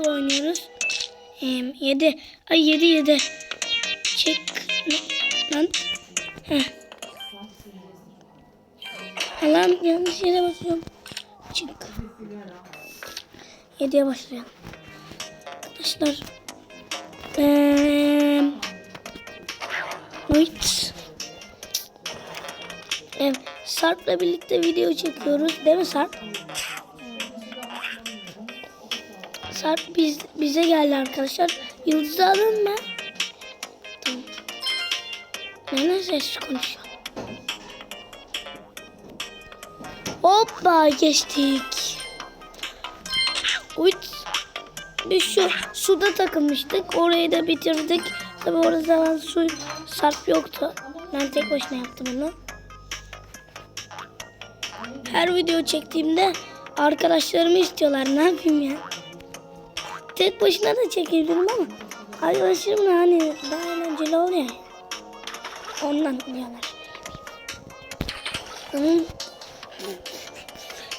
Sarp'la oynuyoruz. Ee, 7. Ay 7 7. Çek. Lan. Heh. Yanlış yere basıyorum. Çık. 7'ye başlayalım. Arkadaşlar. Eee Wait. Evet, Sarp'la birlikte video çekiyoruz. Değil mi Sarp? Sarp biz, bize geldi arkadaşlar. Yıldız'ı alın mı? Tamam. Nene ses konuşuyor. Hoppa geçtik. Uç. Biz şu suda takılmıştık. Orayı da bitirdik. Tabi orada zaman su sarp yoktu. Ben tek başına yaptım bunu. Her video çektiğimde arkadaşlarımı istiyorlar. Ne yapayım ya? Tek başına da çekebilirim ama arkadaşlarımla hani daha eğlenceli oluyor. Ondan diyorlar. Hı.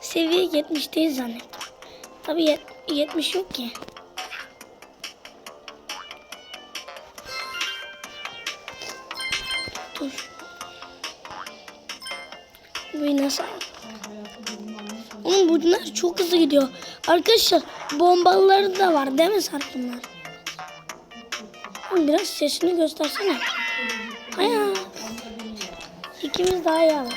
Seviye 70'teyiz zannettim. Tabii yet- 70 yok ki. Dur. Bu nasıl? Oğlum bunlar çok hızlı gidiyor. Arkadaşlar bombaları da var değil mi Sarp'ınlar? Oğlum biraz sesini göstersene. Aya. İkimiz daha iyi var.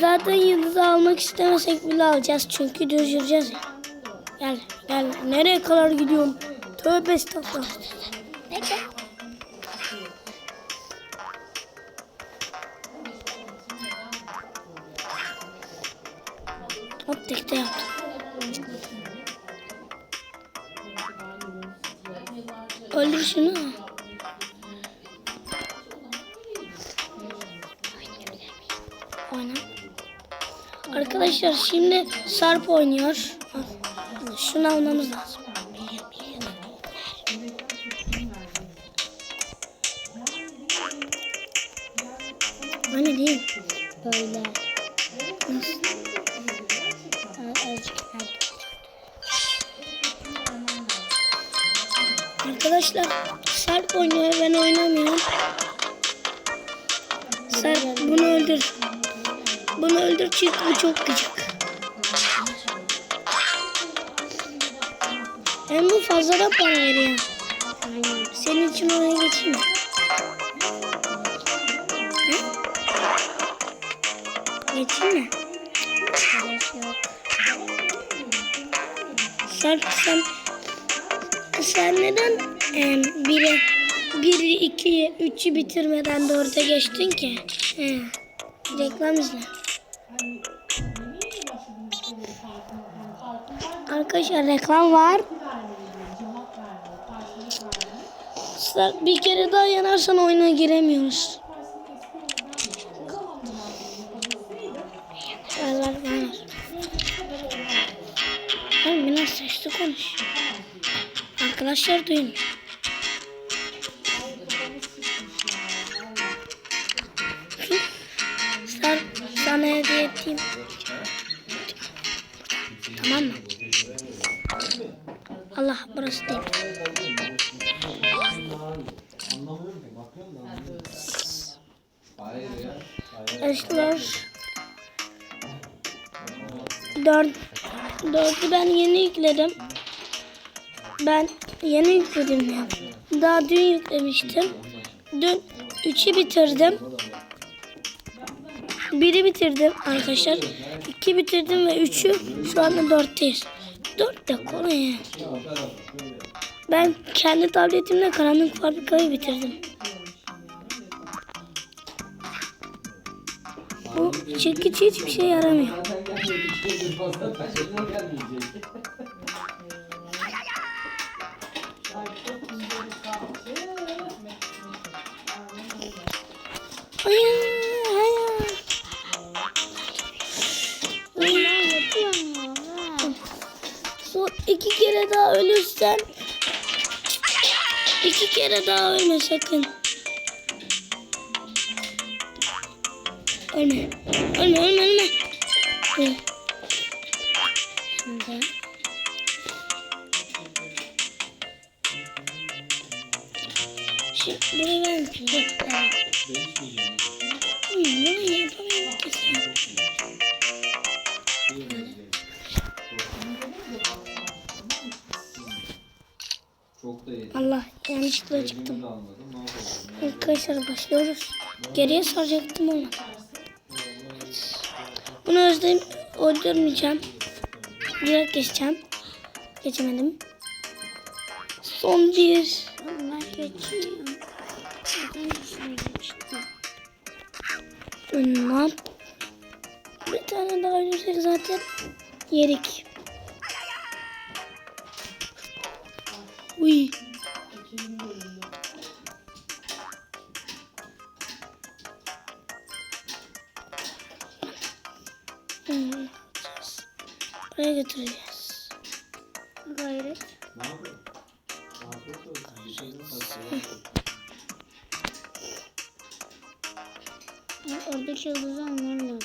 Zaten yıldızı almak istemesek bile alacağız çünkü düşüreceğiz. Gel gel nereye kadar gidiyorum? Tövbe estağfurullah. Öldür şunu. Arkadaşlar şimdi Sarp oynuyor. Şunu almamız lazım. Öyle değil. Böyle. Nasıl? Arkadaşlar Sarp oynuyor ben oynamıyorum. Sarp bunu öldür. Bunu öldür çünkü bu çok gıcık. Hem bu fazladan para veriyor. Senin için oraya geçeyim? Geçeyim mi? Sen, sen, sen neden e, biri, biri, iki, üçü bitirmeden dörde geçtin ki? He. Reklam izle. Arkadaşlar reklam var. Bir kere daha yanarsan oyuna giremiyoruz. Ver ver ver. Oğlum biraz sesli konuş. Arkadaşlar duyun. Sen sana hediye ettiğim. Tamam mı? Allah burası değil. Arkadaşlar dört, dördü ben yeni yükledim. Ben yeni yükledim ya. Daha dün yüklemiştim. Dün üçü bitirdim. Biri bitirdim arkadaşlar. İki bitirdim ve üçü şu anda dörtteyiz. Dört de kolay yani. Ben kendi tabletimle karanlık fabrikayı bitirdim. Bu çekiç hiçbir şey yaramıyor. Hayır, hayır. Son iki kere daha ölürsen iki kere daha ölme sakın. Ölme. Ölme ölme ölme. Öl. Şimdi. Şimdi buraya ben Allah yanlışlıkla çıktım. Arkadaşlar başlıyoruz. Geriye saracaktım onu. Bunu özlem öldürmeyeceğim. Direkt geçeceğim. Geçemedim. Son bir. Allah geçiyor. Bundan. Bir tane daha ölürsek zaten yerik. Uy. Hmm, Buraya götüreceğiz. Gayret. Ne yapalım? Afiyet olsun. Oradaki yıldızı almam lazım.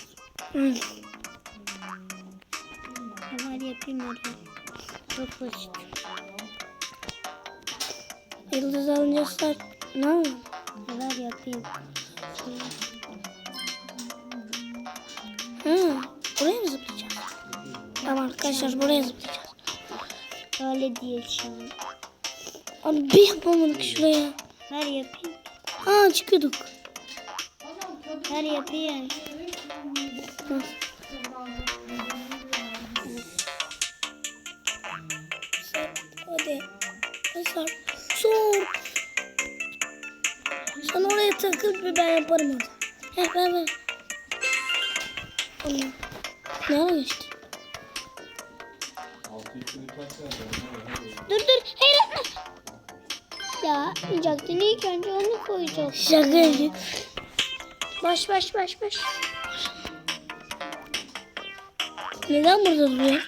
Hı. Hemen yapayım öyle. Çok basit. Yıldız alınca start. Ne yapalım? Hemen yapayım. Hı. Buraya mı zıplayacağız? Tamam arkadaşlar buraya zıplayacağız. Öyle değil an. Abi bir yapamadık şuraya. Ver yapayım. Aa çıkıyorduk. Ver yapayım. Hadi. Sor. Sor. Sen oraya takıl bir ben yaparım orada. He ver ver. Allah. Ne ara geçti? Dur dur. Hayır atma. Ya atmayacaktın. İlk önce onu koyacak. Şaka yapıyor. Baş baş baş baş. Neden burada duruyor?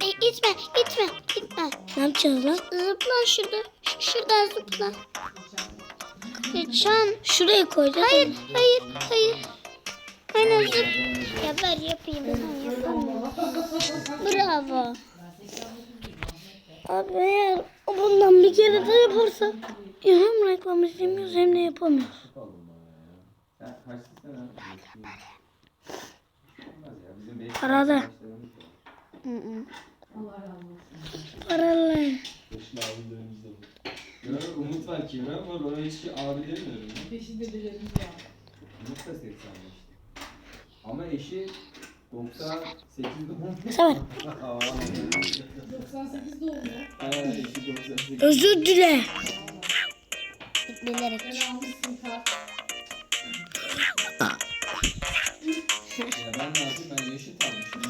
E, itme itme itme. Ne yapacağız lan? Zıpla şurada. Şuradan zıpla. An Şuraya koyacağız. Hayır, hayır, hayır. Ben hazır. Ya ver yapayım. Ben yapamıyorum. Bravo. Abi eğer bundan bir kere de yaparsa ya hem reklam izlemiyoruz hem de yapamıyoruz. Ya. Sen kaçtı sen ha? Olmaz ya. Bizim beş arkadaşlarımız var. Hı hı. Paralı. Yaşlı abilerimiz de var. Ya Umut var ki ama bana hiç abi demiyorum. Peşinde bilelim ya. Umut da 85. Ama eşi 98 doğumlu. Sever. Aa, 98 doğumlu. Eşi 98. Özür dile. Bilerek. Yanmışsın kalk. Ya ben ne yapayım? Ben yaşıt almışım.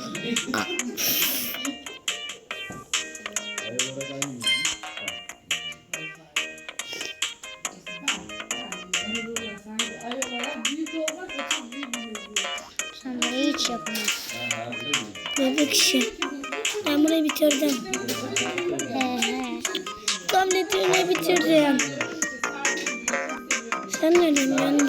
Sen burayı hiç yapamazsın. Ben hayatta değilim. Bebek işi. Ben burayı bitirdim. He. Tabletini bitirdim. Sen ne diyorsun?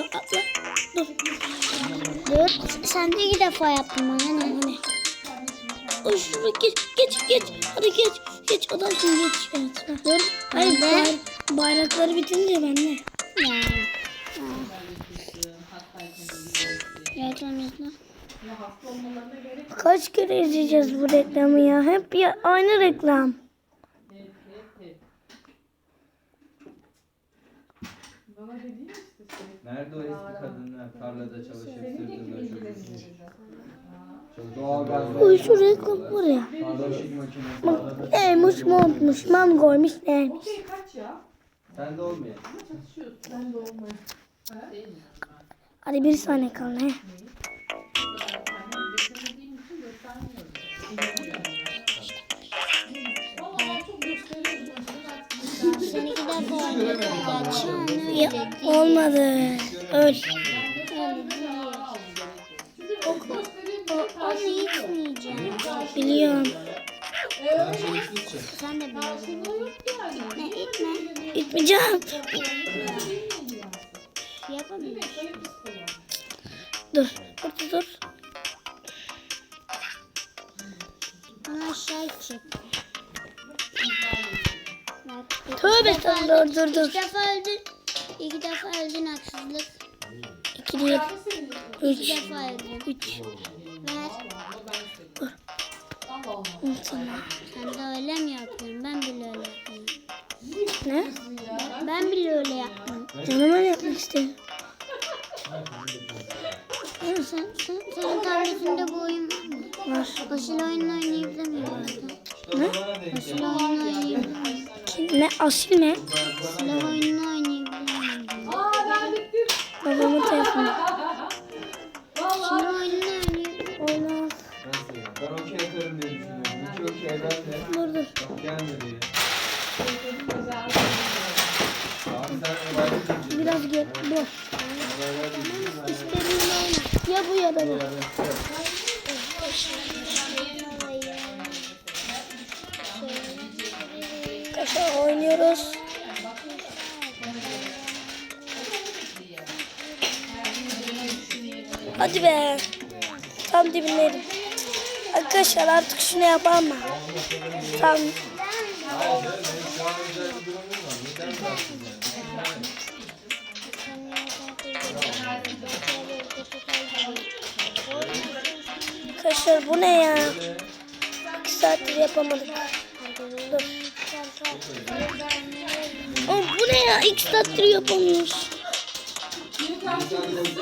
Blok atla. Dur. Dur. Sen de iki defa yaptın bana ne? Hani. O şuraya geç geç geç. Hadi geç. Geç adam şimdi geç. Evet. Dur. Hayır Ben de. bay, bayrakları bitince ben ne? Ya. Kaç kere izleyeceğiz bu reklamı ya? Hep ya, aynı reklam. Bana dedi ya işte şey. Nerede o eski kadınlar tarlada çalışıp sırtında çocuk? Çok doğal Uy şu reklam var ya. Bulaşık makinesi. Bak neymiş montmuş mangoymuş neymiş. Okey kaç ya? Sen de olmuyor. Çatışıyorsun. Ben de olmayayım. Hadi bir saniye kaldı he. Ya, olmadı. Öl. onu içmeyeceğim. Biliyorum. Sen de biliyorsun. Ne itme. Gitmeyeceğim. Yapamıyorum. Dur. Dur dur. İki dur, dur. İki defa öldün. İki defa öldün haksızlık. İki değil. İki Üç. defa öldün. Üç. Ver. Sana. Sen de öyle mi yapıyorsun? Ben bile öyle yapıyorum. Ne? Ben bile öyle yaptım. Canıma ne yapmak istiyorsun? Sen, sen, senin tabletinde bu oyun var. Asil oyunu oynayabiliyorum zaten. Ne? Asil oyunu oynayabiliyorum. Kim? Ne? Asil mi? Arkadaşlar oynuyoruz. Hadi be. Tam dibindeydim. Arkadaşlar artık şunu yapalım mı? Tam? Arkadaşlar bu ne ya? İki saattir yapamadık. Dur. O PlayStation dedim.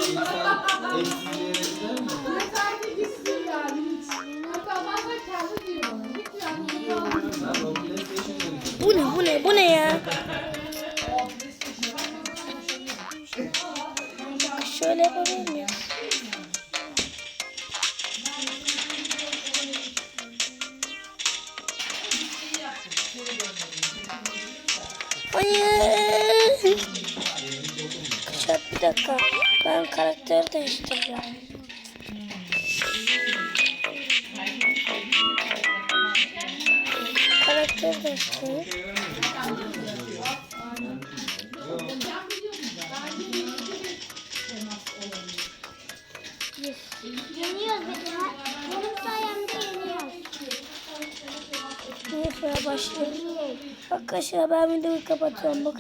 Bu ne bu ne bu ne ya? Şöyle yapabilir miyim? Dakika. Ben karakteri değiştireceğim. Karakteri değiştireyim. Yeniyoruz bir de. Benim sayemde yeniyoruz. Neyse başlıyoruz. Arkadaşlar ben videoyu kapatıyorum bu